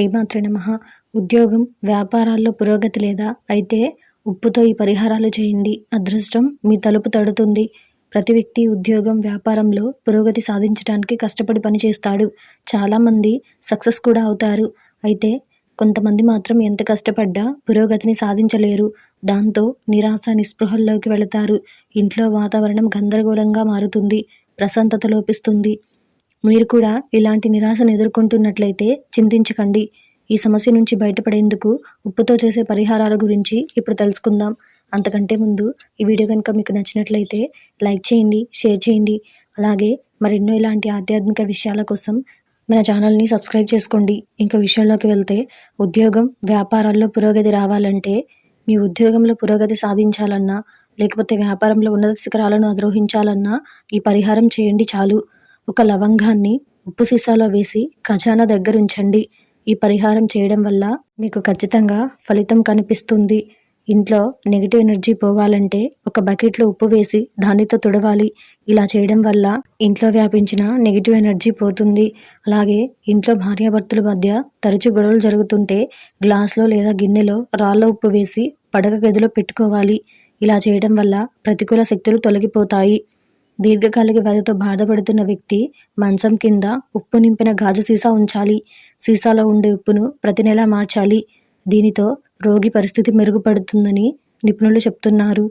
శ్రీమాత్రి నమ. ఉద్యోగం వ్యాపారాల్లో పురోగతి లేదా అయితే ఉప్పుతో ఈ పరిహారాలు చేయండి. అదృష్టం మీ తలుపు తడుతుంది. ప్రతి వ్యక్తి ఉద్యోగం వ్యాపారంలో పురోగతి సాధించడానికి కష్టపడి పనిచేస్తాడు చాలామంది సక్సెస్ కూడా అవుతారు. అయితే కొంతమంది మాత్రం ఎంత కష్టపడ్డా పురోగతిని సాధించలేరు. దాంతో నిరాశ నిస్పృహల్లోకి వెళతారు. ఇంట్లో వాతావరణం గందరగోళంగా మారుతుంది. ప్రశాంతత లోపిస్తుంది. మీరు కూడా ఇలాంటి నిరాశను ఎదుర్కొంటున్నట్లయితే చింతించకండి. ఈ సమస్య నుంచి బయటపడేందుకు ఉప్పుతో చేసే పరిహారాల గురించి ఇప్పుడు తెలుసుకుందాం. అంతకంటే ముందు ఈ వీడియో కనుక మీకు నచ్చినట్లయితే లైక్ చేయండి షేర్ చేయండి. అలాగే మరెన్నో ఇలాంటి ఆధ్యాత్మిక విషయాల కోసం మన ఛానల్ని సబ్స్క్రైబ్ చేసుకోండి. ఇంకా విషయంలోకి వెళ్తే ఉద్యోగం వ్యాపారాల్లో పురోగతి రావాలంటే మీ ఉద్యోగంలో పురోగతి సాధించాలన్నా లేకపోతే వ్యాపారంలో ఉన్నత శిఖరాలను అధిరోహించాలన్నా ఈ పరిహారం చేయండి చాలు. ఒక లవంగాన్ని ఉప్పు సీసాలో వేసి ఖజానా దగ్గర ఉంచండి ఈ పరిహారం చేయడం వల్ల మీకు ఖచ్చితంగా ఫలితం కనిపిస్తుంది. ఇంట్లో నెగిటివ్ ఎనర్జీ పోవాలంటే ఒక బకెట్లో ఉప్పు వేసి దానితో తుడవాలి. ఇలా చేయడం వల్ల ఇంట్లో వ్యాపించిన నెగిటివ్ ఎనర్జీ పోతుంది. అలాగే ఇంట్లో భార్యాభర్తల మధ్య తరచు గొడవలు జరుగుతుంటే గ్లాస్లో లేదా గిన్నెలో రాళ్ళ ఉప్పు వేసి పడక గదిలో పెట్టుకోవాలి. ఇలా చేయడం వల్ల ప్రతికూల శక్తులు తొలగిపోతాయి. దీర్ఘకాలిక వ్యాధితో బాధపడుతున్న వ్యక్తి మంచం కింద ఉప్పు నింపిన గాజు సీసా ఉంచాలి. సీసాలో ఉండే ఉప్పును ప్రతి నెలా మార్చాలి. దీనితో రోగి పరిస్థితి మెరుగుపడుతుందని నిపుణులు చెప్తున్నారు.